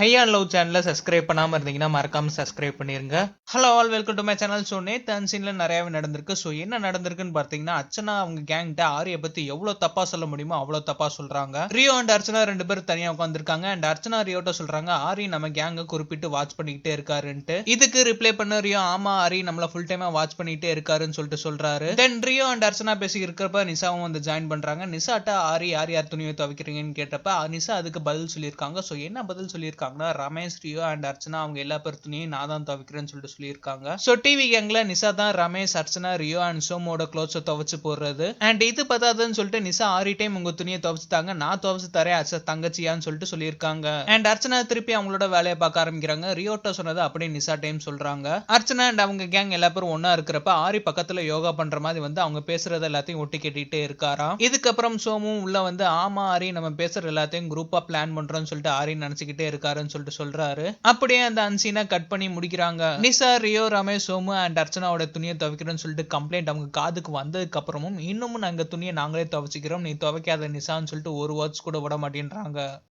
High and love சேனலை subscribe பண்ணாமல் இருந்தீங்கன்னா மறக்காம சப்ஸ்கிரைப் பண்ணிருங்க. Hello all welcome to my channel so நேற்று அன்சீனில் நிறையாவே நடந்திருக்கு. ஸோ என்ன நடந்திருக்குன்னு பார்த்தீங்கன்னா அர்ச்சனா அவங்க கேங்கிட்ட ஆரியை பற்றி எவ்வளோ தப்பாக சொல்ல முடியுமோ அவ்வளோ தப்பாக சொல்கிறாங்க ரியோ அண்ட் அர்ச்சனா ரெண்டு பேரும் தனியாக உட்காந்துருக்காங்க அண்ட் அர்ச்சனா ரியோட்ட சொல்கிறாங்க ஆரி நம்ம கேங்கை குறிப்பிட்டு வாட்ச் பண்ணிக்கிட்டே இருக்காருன்ட்டு. இதுக்கு ரிப்ளை பண்ண ரியோ ஆமா ஆரி நம்மளை ஃபுல் டைமாக வாட்ச் பண்ணிக்கிட்டே இருக்காருன்னு சொல்லிட்டு சொல்கிறாரு தென் ரியோ அண்ட் அர்ச்சனா பேசி இருக்கிறப்ப நிசாவும் வந்து ஜாயின் பண்ணுறாங்க நிசாட்ட ஆரி யார் யார் துணியை துவைக்கிறீங்கன்னு கேட்டப்ப நிசா அதுக்கு பதில் சொல்லியிருக்காங்க. ஸோ என்ன பதில் சொல்லியிருக்காங்க? சொல்லியிருக்காங்கன்னா ரமேஷ் ரியோ அண்ட் அர்ச்சனா அவங்க எல்லா பேர் நான் தான் துவைக்கிறேன்னு சொல்லிட்டு சொல்லியிருக்காங்க. ஸோ டிவி கேங்ல நிசா தான் ரமேஷ் அர்ச்சனா ரியோ அண்ட் சோமோட க்ளோத்ஸை துவைச்சு போடுறது. அண்ட் இது பத்தாதுன்னு சொல்லிட்டு நிசா ஆரி டைம் உங்க துணியை துவைச்சுட்டாங்க. நான் துவைச்சு தரேன் அர்ச்சா தங்கச்சியான்னு சொல்லிட்டு சொல்லியிருக்காங்க. அண்ட் அர்ச்சனா திருப்பி அவங்களோட வேலையை பார்க்க ஆரம்பிக்கிறாங்க. ரியோட்ட சொன்னது அப்படியே நிசா டைம் சொல்றாங்க. அர்ச்சனா அண்ட் அவங்க கேங் எல்லா பேரும் ஒண்ணா இருக்கிறப்ப ஆரி பக்கத்துல யோகா பண்ற மாதிரி வந்து அவங்க பேசுறது எல்லாத்தையும் ஒட்டி கேட்டுட்டே இருக்காராம். இதுக்கப்புறம் சோமும் உள்ள வந்து ஆமா ஆரி நம்ம பேசுற எல்லாத்தையும் குரூப்பா பிளான் பண்றோம்னு சொல்லிட்டு ஆரி இருக்கா இருக்காருன்னு சொல்லிட்டு சொல்றாரு. அப்படியே அந்த அன்சீனை கட் பண்ணி முடிக்கிறாங்க. நிசா ரியோ ரமேஷ் சோமு அண்ட் அர்ச்சனாவோட துணியை துவைக்கிறோம்னு சொல்லிட்டு கம்ப்ளைண்ட் அவங்க காதுக்கு வந்ததுக்கு அப்புறமும் இன்னமும் நாங்க துணியை நாங்களே துவைச்சிக்கிறோம். நீ துவைக்காத நிசான்னு சொல்லிட்டு ஒரு வேர்ட்ஸ் கூட விட மாட்டேன்றாங்க.